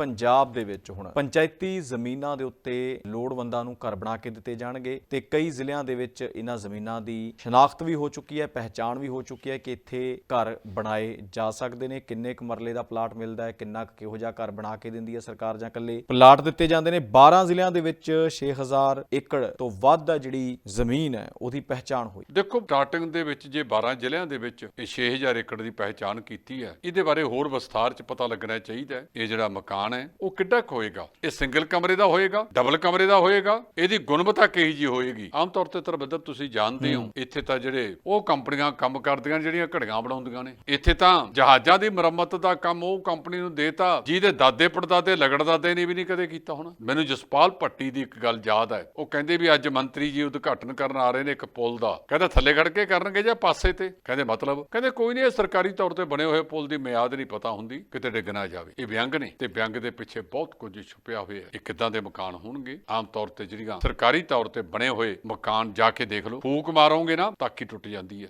ਪੰਜਾਬ ਦੇ ਵਿੱਚ ਹੁਣ ਪੰਚਾਇਤੀ ਜ਼ਮੀਨਾਂ ਦੇ ਉੱਤੇ ਲੋੜਵੰਦਾਂ ਨੂੰ ਘਰ ਬਣਾ ਕੇ ਦਿੱਤੇ ਜਾਣਗੇ ਤੇ ਕਈ ਜ਼ਿਲ੍ਹਿਆਂ ਦੇ ਵਿੱਚ ਇਹਨਾਂ ਜ਼ਮੀਨਾਂ ਦੀ ਸ਼ਨਾਖਤ ਵੀ ਹੋ ਚੁੱਕੀ ਹੈ, ਪਹਿਚਾਣ ਵੀ ਹੋ ਚੁੱਕੀ ਹੈ ਕਿ ਇੱਥੇ ਘਰ ਬਣਾਏ ਜਾ ਸਕਦੇ ਨੇ, ਕਿੰਨੇ ਕੁ ਮਰਲੇ ਦਾ ਪਲਾਟ ਮਿਲਦਾ ਹੈ, ਕਿੰਨਾ ਕੁ ਕਿਹੋ ਜਿਹਾ ਘਰ ਬਣਾ ਕੇ ਦਿੰਦੀ ਹੈ ਸਰਕਾਰ ਜਾਂ ਇਕੱਲੇ। ਪਲਾਟ ਦਿੱਤੇ ਜਾਂਦੇ ਨੇ 12 ਜ਼ਿਲ੍ਹਿਆਂ ਦੇ ਵਿੱਚ 6000 ਏਕੜ ਤੋਂ ਵੱਧ ਆ ਜਿਹੜੀ ਜ਼ਮੀਨ ਹੈ, ਉਹਦੀ ਪਹਿਚਾਣ ਹੋਈ। ਦੇਖੋ, ਸਟਾਰਟਿੰਗ ਦੇ ਵਿੱਚ ਜੇ 12 ਜ਼ਿਲ੍ਹਿਆਂ ਦੇ ਵਿੱਚ ਇਹ 6000 ਏਕੜ ਦੀ ਪਹਿਚਾਣ ਕੀਤੀ ਹੈ, ਇਹਦੇ ਬਾਰੇ ਹੋਰ ਵਿਸਥਾਰ ਚ ਪਤਾ ਲੱਗਣਾ ਚਾਹੀਦਾ ਇਹ ਜਿਹੜਾ ਮਕਾਨ ਹੈ ਉਹ ਕਿੱਡਾ ਕੁ ਹੋਏਗਾ? ਇਹ ਸਿੰਗਲ ਕਮਰੇ ਦਾ ਹੋਏਗਾ ਡਬਲ ਕਮਰੇ ਦਾ ਹੋਏਗਾ? ਇਹਦੀ ਗੁਣਵੱਤਾ ਕਿਹੀ ਜੀ ਹੋਏਗੀ? ਆਮ ਤੌਰ ਤੇ ਤਰਬੱਦਰ ਤੁਸੀਂ ਜਾਣਦੇ ਹੋ ਇੱਥੇ ਤਾਂ ਜਿਹੜੇ ਉਹ ਕੰਪਨੀਆਂ ਕੰਮ ਕਰਦੀਆਂ ਜਿਹੜੀਆਂ ਘੜੀਆਂ ਬਣਾਉਂਦੀਆਂ ਨੇ। ਇੱਥੇ ਤਾਂ ਜਹਾਜ਼ਾਂ ਦੀ ਮੁਰੰਮਤ ਦਾ ਕੰਮ ਉਹ ਕੰਪਨੀ ਨੂੰ ਦੇਤਾ ਜਿਹਦੇ ਦਾਦੇ ਪੜਦਾਦੇ ਲਗੜ ਦਾਦੇ ਨੇ ਵੀ ਨਹੀਂ ਕਦੇ ਕੀਤਾ ਹੋਣਾ। ਮੈਨੂੰ ਜਸਪਾਲ ਭੱਟੀ ਦੀ ਇੱਕ ਗੱਲ ਯਾਦ ਹੈ। ਉਹ ਕਹਿੰਦੇ ਵੀ ਅੱਜ ਮੰਤਰੀ ਜੀ ਉਦਘਾਟਨ ਕਰਨ ਆ ਰਹੇ ਨੇ ਇੱਕ ਪੁਲ ਦਾ। ਕਹਿੰਦਾ ਥੱਲੇ ਖੜ ਕੇ ਕਰਨਗੇ ਜਾਂ ਪਾਸੇ ਤੇ? ਕਹਿੰਦੇ ਮਤਲਬ ਕਹਿੰਦੇ ਕੋਈ ਨਹੀਂ ਇਹ ਸਰਕਾਰੀ ਤੌਰ ਤੇ ਬਣੇ ਹੋਏ ਪੁਲ ਦੀ ਮਿਆਦ ਨਹੀਂ ਪਤਾ ਹੁੰਦੀ ਕਿਤੇ ਡਿੱਗ ਨਾ ਜਾਵੇ। ਇਹ ਵਿਅੰਗ ਨੇ ਤੇ ਵਿਅੰਗ ਦੇ ਪਿੱਛੇ ਬਹੁਤ ਕੁਝ ਛੁਪਿਆ ਹੋਇਆ ਹੈ। ਇਹ ਕਿੱਦਾਂ ਦੇ ਮਕਾਨ ਹੋਣਗੇ? ਆਮ ਤੌਰ ਤੇ ਜਿਹੜੀਆਂ ਸਰਕਾਰੀ ਤੌਰ ਤੇ ਬਣੇ ਹੋਏ ਮਕਾਨ ਜਾ ਕੇ ਦੇਖ ਲਓ। ਫੂਕ ਮਾਰੋਗੇ ਨਾ ਤਾਕੀ ਟੁੱਟ ਜਾਂਦੀ ਹੈ।